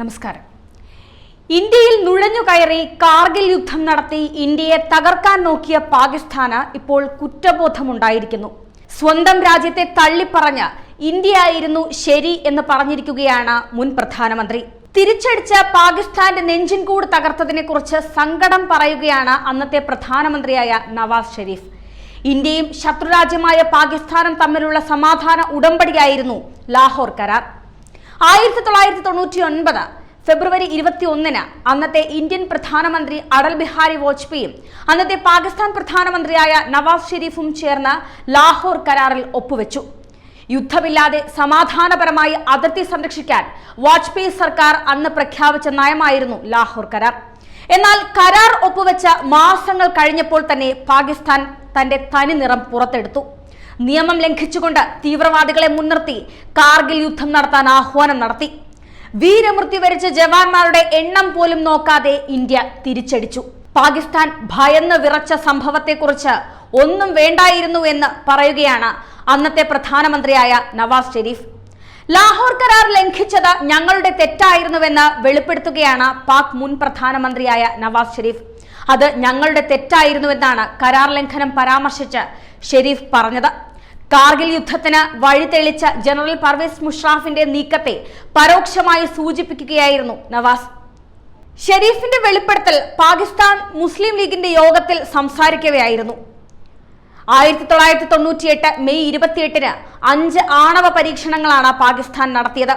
നമസ്കാരം. ഇന്ത്യയിൽ നുഴഞ്ഞു കയറി കാർഗിൽ യുദ്ധം നടത്തി ഇന്ത്യയെ തകർക്കാൻ നോക്കിയ പാകിസ്ഥാന് ഇപ്പോൾ കുറ്റബോധമുണ്ടായിരിക്കുന്നു. സ്വന്തം രാജ്യത്തെ തള്ളിപ്പറഞ്ഞ് ഇന്ത്യ ആയിരുന്നു ശരി എന്ന് പറഞ്ഞിരിക്കുകയാണ് മുൻ പ്രധാനമന്ത്രി. തിരിച്ചടിച്ച പാകിസ്ഥാന്റെ നെഞ്ചിൻകൂട് തകർത്തതിനെ കുറിച്ച് സങ്കടം പറയുകയാണ് അന്നത്തെ പ്രധാനമന്ത്രിയായ നവാസ് ഷെരീഫ്. ഇന്ത്യയും ശത്രുരാജ്യമായ പാകിസ്ഥാനും തമ്മിലുള്ള സമാധാന ഉടമ്പടിയായിരുന്നു ലാഹോർ കരാർ. ആയിരത്തി തൊള്ളായിരത്തി തൊണ്ണൂറ്റി ഒൻപത് ഫെബ്രുവരി ഇരുപത്തി ഒന്നിന് അന്നത്തെ ഇന്ത്യൻ പ്രധാനമന്ത്രി അടൽ ബിഹാരി വാജ്പേയും അന്നത്തെ പാകിസ്ഥാൻ പ്രധാനമന്ത്രിയായ നവാസ് ഷെരീഫും ചേർന്ന് ലാഹോർ കരാറിൽ ഒപ്പുവെച്ചു. യുദ്ധമില്ലാതെ സമാധാനപരമായി അതിർത്തി സംരക്ഷിക്കാൻ വാജ്പേയി സർക്കാർ അന്ന് പ്രഖ്യാപിച്ച നയമായിരുന്നു ലാഹോർ കരാർ. എന്നാൽ കരാർ ഒപ്പുവെച്ച മാസങ്ങൾ കഴിഞ്ഞപ്പോൾ തന്നെ പാകിസ്ഥാൻ തന്റെ തനി നിറം പുറത്തെടുത്തു. നിയമം ലംഘിച്ചുകൊണ്ട് തീവ്രവാദികളെ മുൻനിർത്തി കാർഗിൽ യുദ്ധം നടത്താൻ ആഹ്വാനം നടത്തി. വീരമൃത്യു വരിച്ച ജവാന്മാരുടെ എണ്ണം പോലും നോക്കാതെ ഇന്ത്യ തിരിച്ചടിച്ചു. പാകിസ്ഥാൻ ഭയന്ന് വിറച്ച സംഭവത്തെക്കുറിച്ച് ഒന്നും വേണ്ടായിരുന്നു എന്ന് പറയുകയാണ് അന്നത്തെ പ്രധാനമന്ത്രിയായ നവാസ് ഷെരീഫ്. ലാഹോർ കരാർ ലംഘിച്ചത് ഞങ്ങളുടെ തെറ്റായിരുന്നുവെന്ന് വെളിപ്പെടുത്തുകയാണ് പാക് മുൻ പ്രധാനമന്ത്രിയായ നവാസ് ഷെരീഫ്. അത് ഞങ്ങളുടെ തെറ്റായിരുന്നുവെന്നാണ് കരാർ ലംഘനം പരാമർശിച്ച് ഷെരീഫ് പറഞ്ഞത്. കാർഗിൽ യുദ്ധത്തിന് വഴിതെളിച്ച ജനറൽ പർവേസ് മുഷ്റാഫിന്റെ നീക്കത്തെ പരോക്ഷമായി സൂചിപ്പിക്കുകയായിരുന്നു നവാസ്. ഷെരീഫിന്റെ വെളിപ്പെടുത്തൽ പാകിസ്ഥാൻ മുസ്ലിം ലീഗിന്റെ യോഗത്തിൽ സംസാരിക്കവെയായിരുന്നു. ആയിരത്തി തൊള്ളായിരത്തി തൊണ്ണൂറ്റിയെട്ട് മെയ് ഇരുപത്തിയെട്ടിന് അഞ്ച് ആണവ പരീക്ഷണങ്ങളാണ് പാകിസ്ഥാൻ നടത്തിയത്.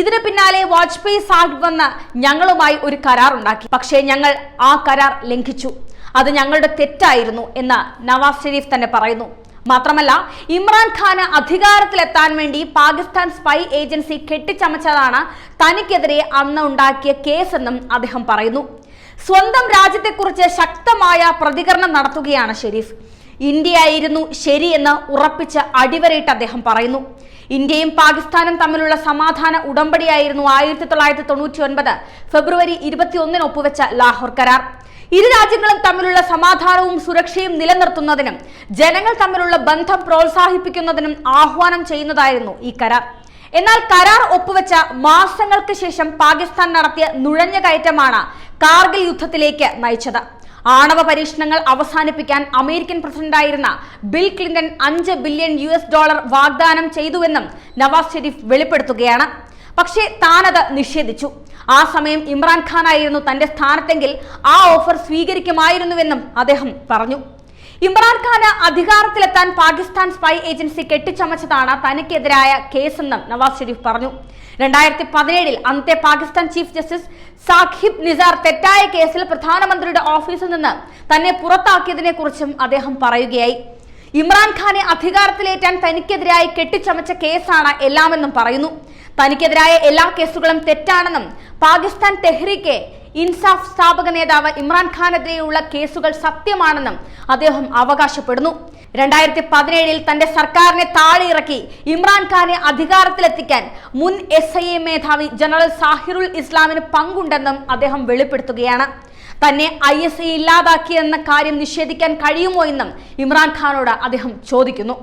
ഇതിന് പിന്നാലെ വാജ്പേയി സാഹിബ് വന്ന് ഞങ്ങളുമായി ഒരു കരാർ ഉണ്ടാക്കി. പക്ഷേ ഞങ്ങൾ ആ കരാർ ലംഘിച്ചു. അത് ഞങ്ങളുടെ തെറ്റായിരുന്നു എന്ന് നവാസ് ഷെരീഫ് തന്നെ പറയുന്നു. മാത്രമല്ല ഇമ്രാൻഖാന് അധികാരത്തിലെത്താൻ വേണ്ടി പാകിസ്ഥാൻ സ്പൈ ഏജൻസി കെട്ടിച്ചമച്ചതാണ് തനിക്കെതിരെ അന്ന് ഉണ്ടാക്കിയ കേസെന്നും അദ്ദേഹം പറയുന്നു. സ്വന്തം രാജ്യത്തെക്കുറിച്ച് ശക്തമായ പ്രതികരണം നടത്തുകയാണ് ഷെരീഫ്. ഇന്ത്യയായിരുന്നു ശരിയെന്ന് ഉറപ്പിച്ച് അടിവരയിട്ട് അദ്ദേഹം പറയുന്നു. ഇന്ത്യയും പാകിസ്ഥാനും തമ്മിലുള്ള സമാധാന ഉടമ്പടിയായിരുന്നു ആയിരത്തി തൊള്ളായിരത്തി തൊണ്ണൂറ്റി ഒൻപത് ഫെബ്രുവരി ഇരുപത്തിയൊന്നിന് ഒപ്പുവെച്ച ലാഹോർ കരാർ. ഇരു രാജ്യങ്ങളും തമ്മിലുള്ള സമാധാനവും സുരക്ഷയും നിലനിർത്തുന്നതിനും ജനങ്ങൾ തമ്മിലുള്ള ബന്ധം പ്രോത്സാഹിപ്പിക്കുന്നതിനും ആഹ്വാനം ചെയ്യുന്നതായിരുന്നു ഈ കരാർ. എന്നാൽ കരാർ ഒപ്പുവെച്ച മാസങ്ങൾക്ക് ശേഷം പാകിസ്ഥാൻ നടത്തിയ നുഴഞ്ഞുകയറ്റമാണ് കാർഗിൽ യുദ്ധത്തിലേക്ക് നയിച്ചത്. ആണവ പരീക്ഷണങ്ങൾ അവസാനിപ്പിക്കാൻ അമേരിക്കൻ പ്രസിഡന്റായിരുന്ന ബിൽ ക്ലിന്റൺ അഞ്ച് ബില്യൺ യു എസ് ഡോളർ വാഗ്ദാനം ചെയ്തുവെന്നും നവാസ് ഷെരീഫ് വെളിപ്പെടുത്തുകയാണ്. പക്ഷേ താനത് നിഷേധിച്ചു. ആ സമയം ഇമ്രാൻഖാനായിരുന്നു തന്റെ സ്ഥാനത്തെങ്കിൽ ആ ഓഫർ സ്വീകരിക്കുമായിരുന്നുവെന്നും അദ്ദേഹം പറഞ്ഞു. ഇമ്രാൻഖാന് അധികാരത്തിലെത്താൻ പാകിസ്ഥാൻ സ്പൈ ഏജൻസി കെട്ടിച്ചമച്ചതാണ് തനിക്കെതിരായ കേസെന്നും നവാസ് ഷെരീഫ് പറഞ്ഞു. രണ്ടായിരത്തി പതിനേഴിൽ അന്നത്തെ പാകിസ്ഥാൻ ചീഫ് ജസ്റ്റിസ് സാഖിബ് നിസാർ തെറ്റായ കേസിൽ പ്രധാനമന്ത്രിയുടെ ഓഫീസിൽ നിന്ന് തന്നെ പുറത്താക്കിയതിനെ കുറിച്ചും അദ്ദേഹം പറയുകയായി. ഇമ്രാൻഖാനെ അധികാരത്തിലേറ്റാൻ തനിക്കെതിരായി കെട്ടിച്ചമച്ച കേസാണ് എല്ലാമെന്നും പറയുന്നു. തനിക്കെതിരായ എല്ലാ കേസുകളും തെറ്റാണെന്നും പാകിസ്ഥാൻ തെഹ്രീക്ക് ഇൻസാഫ് സ്ഥാപക നേതാവ് ഇമ്രാൻഖാനെതിരെയുള്ള കേസുകൾ സത്യമാണെന്നും അദ്ദേഹം അവകാശപ്പെടുന്നു. രണ്ടായിരത്തി പതിനേഴിൽ തന്റെ സർക്കാരിനെ താഴെയിറക്കി ഇമ്രാൻഖാനെ അധികാരത്തിലെത്തിക്കാൻ മുൻ എസ് ഐ എ മേധാവി ജനറൽ സാഹിറുൽ ഇസ്ലാമിന് പങ്കുണ്ടെന്നും അദ്ദേഹം വെളിപ്പെടുത്തുകയാണ്. തന്നെ ഐ എസ് ഇല്ലാതാക്കിയെന്ന കാര്യം നിഷേധിക്കാൻ കഴിയുമോ എന്നും ഇമ്രാൻഖാനോട് അദ്ദേഹം ചോദിക്കുന്നു.